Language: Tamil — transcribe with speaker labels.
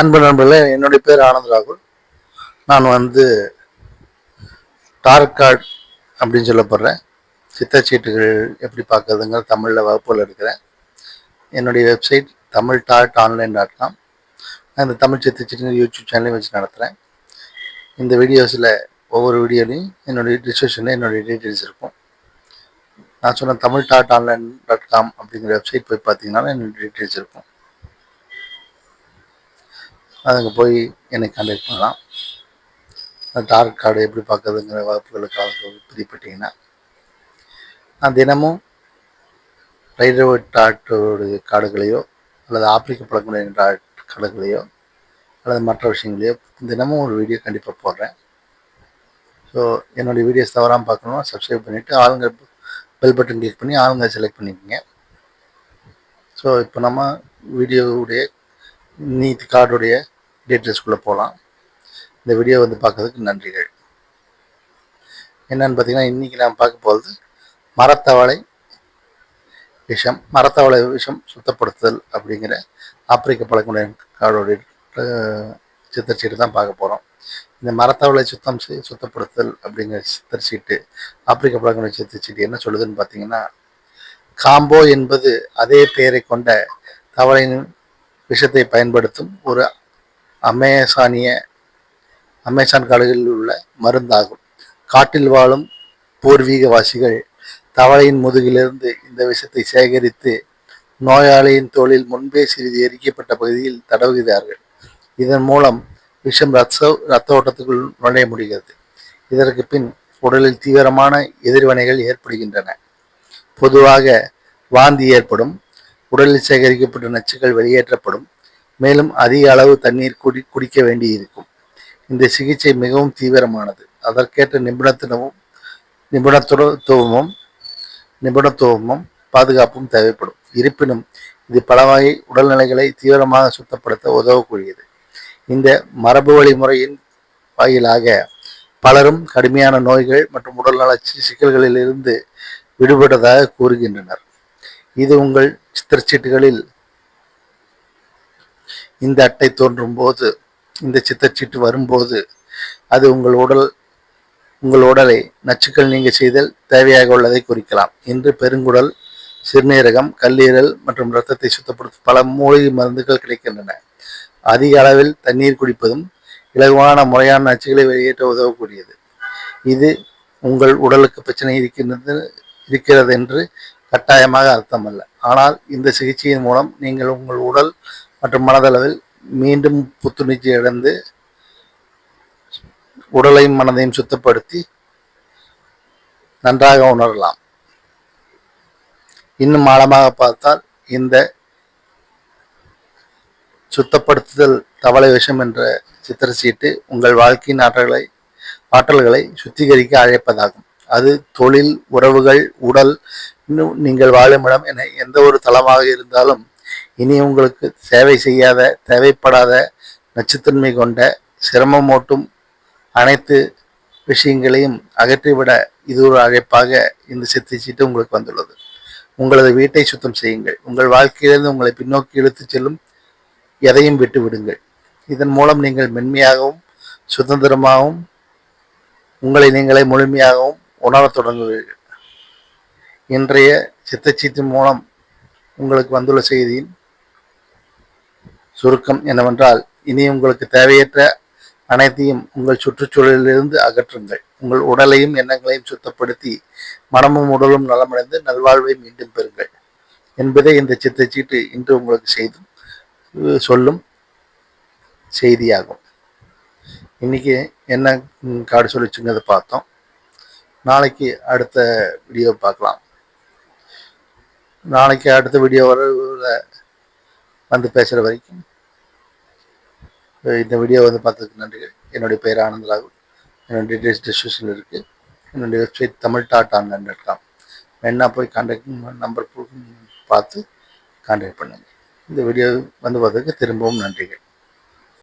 Speaker 1: அன்பு நண்பர்களே என்னுடைய பேர் ஆனந்த் ராகுல். நான் வந்து டார்காட் அப்படின்னு சொல்லப்படுறேன். சித்தச்சீட்டுகள் எப்படி பார்க்கறதுங்கிற தமிழில் வகுப்பில் இருக்கிறேன். என்னுடைய website Tamil dot online dot com. நான் இந்த தமிழ் சித்தச்சீட்டுங்க யூடியூப் சேனலையும் வச்சு நடத்துகிறேன் இந்த வீடியோஸில் ஒவ்வொரு வீடியோலையும் என்னுடைய டிஸ்கிரிப்ஷனில் என்னுடைய டீட்டெயில்ஸ் இருக்கும். நான் சொன்ன Tamil dot online dot com அப்படிங்கிற வெப்சைட் போய் பார்த்தீங்கன்னா என்னுடைய டீட்டெயில்ஸ் இருக்கும். அதுங்க போய் என்னை கான்டாக்ட் பண்ணலாம். டார்க் கார்டு எப்படி பார்க்குறதுங்கிற வகுப்புகளுக்காக பிரிப்பட்டீங்கன்னா நான் தினமும் ரைடர் டாட்டோடைய கார்டுகளையோ அல்லது ஆப்பிரிக்க பழக்கமுடைய டாட் கார்டுகளையோ அல்லது மற்ற விஷயங்களையோ தினமும் ஒரு வீடியோ கண்டிப்பாக போடுறேன். ஸோ என்னுடைய வீடியோஸ் தவறாமல் பார்க்கணும்னா சப்ஸ்கிரைப் பண்ணிவிட்டு ஆளுங்க பெல் பட்டன் கிளிக் பண்ணி ஆளுங்க செலக்ட் பண்ணிக்கோங்க. ஸோ இப்போ நம்ம வீடியோவுடைய நீட் கார்டுடைய டீட்டெயில்ஸ்குள்ளே போகலாம் இந்த வீடியோ வந்து பார்க்கறதுக்கு நன்றிகள். என்னன்னு பார்த்தீங்கன்னா இன்றைக்கி நாம் பார்க்க போகிறது மரத்தவளை விஷம் மரத்தவளை விஷம் சுத்தப்படுத்துதல் அப்படிங்கிற ஆப்பிரிக்க பழக்கமுடைய கார்டோடைய சித்தர் தான் பார்க்க போகிறோம் இந்த மரத்தவளை சுத்தம் செய் சுத்தப்படுத்துதல் அப்படிங்கிற சித்தச்சீட்டு ஆப்பிரிக்க பழக்கமுடைய சித்தர் என்ன சொல்லுதுன்னு பார்த்தீங்கன்னா காம்போ என்பது அதே பெயரை கொண்ட தவளையின் விஷத்தை பயன்படுத்தும் ஒரு அமேசானிய அமேசான் காடுகளில் உள்ள மருந்தாகும். காட்டில் வாழும் பூர்வீகவாசிகள் தவளையின் முதுகிலிருந்து இந்த விஷத்தை சேகரித்து நோயாளியின் தோளில் முன்பே சிறிது எரிக்கப்பட்ட பகுதியில் தடவுகிறார்கள். இதன் மூலம் விஷம் ரத்த ரத்த ஓட்டத்துக்குள் நுழைய முடிகிறது. இதற்கு பின் உடலில் தீவிரமான எதிர்வினைகள் ஏற்படுகின்றன. பொதுவாக வாந்தி ஏற்படும் உடலில் சேகரிக்கப்பட்ட நச்சுக்கள் வெளியேற்றப்படும் மேலும் அதிக அளவு தண்ணீர் குடி குடிக்க வேண்டியிருக்கும். இந்த சிகிச்சை மிகவும் தீவிரமானது. அதற்கேற்ற நிபுணத்துவமும் நிபுணத்துவமும் நிபுணத்துவமும் பாதுகாப்பும் தேவைப்படும். இருப்பினும் இது பல வகை உடல்நிலைகளை தீவிரமாக சுத்தப்படுத்த உதவக்கூடியது. இந்த மரபு வழிமுறையின் வாயிலாக பலரும் கடுமையான நோய்கள் மற்றும் உடல்நல சிக்கல்களிலிருந்து விடுபட்டதாக கூறுகின்றனர். இது உங்கள் சித்திரச்சீட்டுகளில் இந்த அட்டை தோன்றும் போது இந்த சித்தச்சீட்டு வரும்போது அது உங்கள் உடல் உங்கள் உடலை நச்சுக்கள் நீங்க செய்தல் தேவையாக உள்ளதை குறிக்கலாம். இன்று பெருங்குடல் சிறுநீரகம் கல்லீரல் மற்றும் இரத்தத்தை சுத்தப்படுத்தும் பல மூலிகை மருந்துகள் கிடைக்கின்றன. அதிக அளவில் தண்ணீர் குடிப்பதும் இலகுவான முறையான நச்சுகளை வெளியேற்ற உதவக்கூடியது. இது உங்கள் உடலுக்கு பிரச்சனை இருக்கின்றது இருக்கிறது என்று கட்டாயமாக அர்த்தமல்ல. ஆனால் இந்த சிகிச்சையின் மூலம் நீங்கள் உங்கள் உடல் மற்றும் மனதளவில் மீண்டும் புத்துணர்ச்சி அடைந்து உடலையும் மனதையும் சுத்தப்படுத்தி நன்றாக உணரலாம். இன்னும் ஆழமாக பார்த்தால் இந்த சுத்தப்படுத்துதல் தவளை விஷம் என்ற சித்திர சீட்டு உங்கள் வாழ்க்கையின் ஆற்றல்களை ஆற்றல்களை சுத்திகரிக்க அழைப்பதாகும். அது தொழில் உறவுகள் உடல் இன்னும் நீங்கள் வாழும் இடம் என எந்த ஒரு தளமாக இருந்தாலும் இனி உங்களுக்கு சேவை செய்யாத தேவைப்படாத நச்சுத்தன்மை கொண்ட சிரமமூட்டும் அனைத்து விஷயங்களையும் அகற்றிவிட இது ஒரு அழைப்பாக இந்த சித்தி சீட்டு உங்களுக்கு வந்துள்ளது. உங்களது வீட்டை சுத்தம் செய்யுங்கள். உங்கள் வாழ்க்கையிலிருந்து உங்களை பின்னோக்கி இழுத்துச் செல்லும் எதையும் விட்டு விடுங்கள். இதன் மூலம் நீங்கள் மென்மையாகவும் சுதந்திரமாகவும் உங்களை நீங்களே முழுமையாகவும் உணரத் தொடங்குவீர்கள். இன்றைய சித்தச்சீட்டின் மூலம் உங்களுக்கு வந்துள்ள செய்தியின் சுருக்கம் என்னவென்றால் இனி உங்களுக்கு தேவையற்ற அனைத்தையும் உங்கள் சுற்றுச்சூழலிலிருந்து அகற்றுங்கள். உங்கள் உடலையும் எண்ணங்களையும் சுத்தப்படுத்தி மனமும் உடலும் நலமடைந்து நல்வாழ்வை மீண்டும் பெறுங்கள். என்பதே இந்த சித்தச்சீட்டு இன்று உங்களுக்கு செய்தும் சொல்லும் செய்தியாகும். இன்னைக்கு என்ன காடு சொல்லிச்சுங்கிறத பார்த்தோம். நாளைக்கு அடுத்த வீடியோ பார்க்கலாம். நாளைக்கு அடுத்த வீடியோ வர வந்து பேசுகிற வரைக்கும் இந்த வீடியோ வந்து பார்த்ததுக்கு நன்றிகள். என்னுடைய பெயர் ஆனந்த் ராகுல். என்னுடைய டீட்டெயில்ஸ் டிஸ்கிரிப்ஷனில் இருக்குது என்னுடைய website Tamil dot online dot com வேணா போய் கான்டாக்ட் நம்பர் பார்த்து கான்டாக்ட் பண்ணுங்கள் இந்த வீடியோ வந்து பார்த்ததுக்கு திரும்பவும் நன்றிகள்.